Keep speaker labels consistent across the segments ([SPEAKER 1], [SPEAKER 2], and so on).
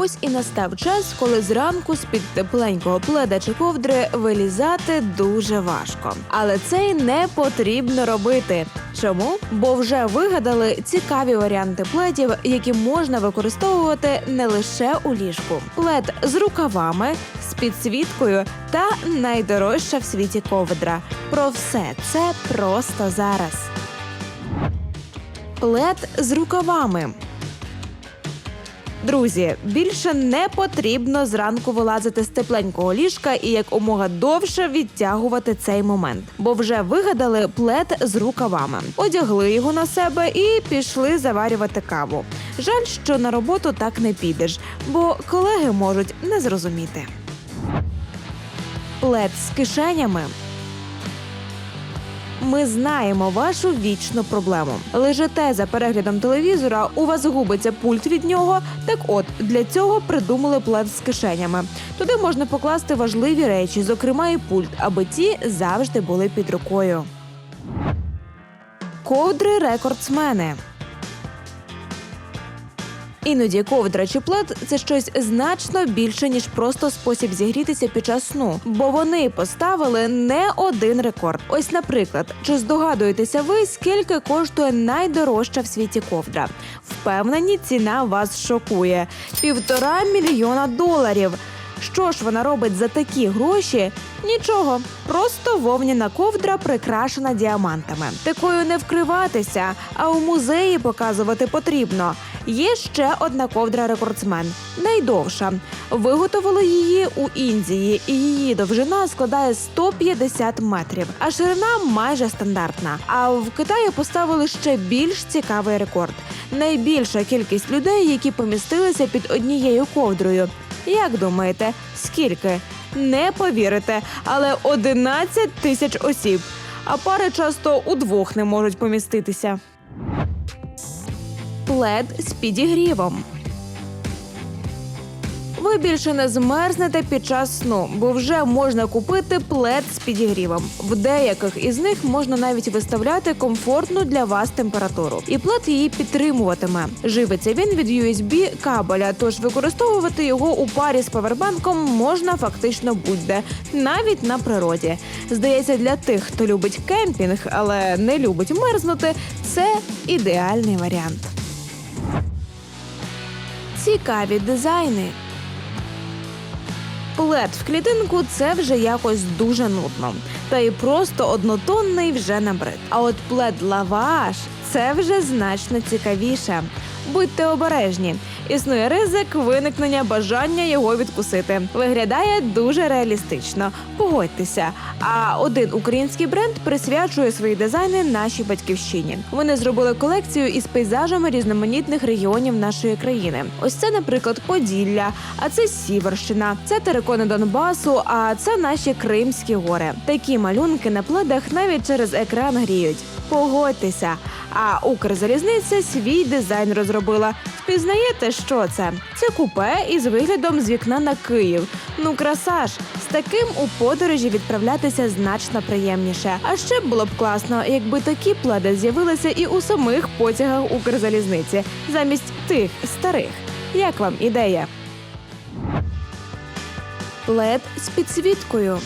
[SPEAKER 1] Ось і настав час, коли зранку з-під тепленького пледа чи ковдри вилізати дуже важко. Але це й не потрібно робити. Чому? Бо вже вигадали цікаві варіанти пледів, які можна використовувати не лише у ліжку. Плед з рукавами, з підсвіткою та найдорожча в світі ковдра. Про все це просто зараз. Плед з рукавами. Друзі, більше не потрібно зранку вилазити з тепленького ліжка і якомога довше відтягувати цей момент, бо вже вигадали плед з рукавами, одягли його на себе і пішли заварювати каву. Жаль, що на роботу так не підеш, бо колеги можуть не зрозуміти. Плед з кишенями. Ми знаємо вашу вічну проблему. Лежите за переглядом телевізора, у вас губиться пульт від нього. Так от для цього придумали плед з кишенями. Туди можна покласти важливі речі, зокрема і пульт, аби ті завжди були під рукою. Ковдри рекордсмени. Іноді ковдра чи плед це щось значно більше ніж просто спосіб зігрітися під час сну, бо вони поставили не один рекорд. Ось, наприклад, чи здогадуєтеся ви, скільки коштує найдорожча в світі ковдра? Впевнені, ціна вас шокує півтора мільйона доларів. Що ж вона робить за такі гроші? Нічого, просто вовняна ковдра прикрашена діамантами. Такою не вкриватися, а у музеї показувати потрібно. Є ще одна ковдра рекордсмен, найдовша. Виготовили її у Індії, і її довжина складає 150 метрів, а ширина майже стандартна. А в Китаї поставили ще більш цікавий рекорд: найбільша кількість людей, які помістилися під однією ковдрою. Як думаєте, скільки? Не повірите, але 11 тисяч осіб. А пари часто удвох не можуть поміститися. Плед з підігрівом. Ви більше не змерзнете під час сну, бо вже можна купити плед з підігрівом. В деяких із них можна навіть виставляти комфортну для вас температуру, і плед її підтримуватиме. Живиться він від USB кабеля, тож використовувати його у парі з павербанком можна фактично будь-де, навіть на природі. Здається, для тих, хто любить кемпінг, але не любить мерзнути, це ідеальний варіант. Цікаві дизайни. Плед в клітинку це вже якось дуже нудно. Та й просто однотонний вже набрид. А от плед лаваш це вже значно цікавіше. Будьте обережні. Існує ризик виникнення бажання його відкусити. Виглядає дуже реалістично. Погодьтеся. А один український бренд присвячує свої дизайни нашій батьківщині. Вони зробили колекцію із пейзажами різноманітних регіонів нашої країни. Ось це, наприклад, Поділля, а це Сіверщина, це терикони Донбасу, а це наші Кримські гори. Такі малюнки на пледах навіть через екран гріють. Погодьтеся. А Укрзалізниця свій дизайн розробила. Впізнаєте, що це? Це купе із виглядом з вікна на Київ. Ну, краса ж! З таким у подорожі відправлятися значно приємніше. А ще було б класно, якби такі пледи з'явилися і у самих потягах Укрзалізниці, замість тих старих. Як вам ідея? Плед з підсвіткою.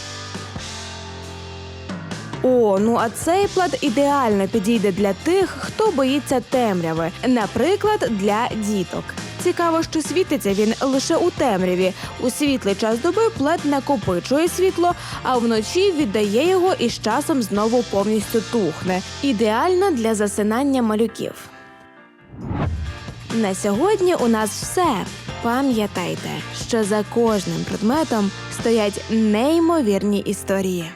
[SPEAKER 1] О, ну а цей плед ідеально підійде для тих, хто боїться темряви, наприклад, для діток. Цікаво, що світиться він лише у темряві. У світлий час доби плед накопичує світло, а вночі віддає його і з часом знову повністю тухне. Ідеально для засинання малюків. На сьогодні у нас все. Пам'ятайте, що за кожним предметом стоять неймовірні історії.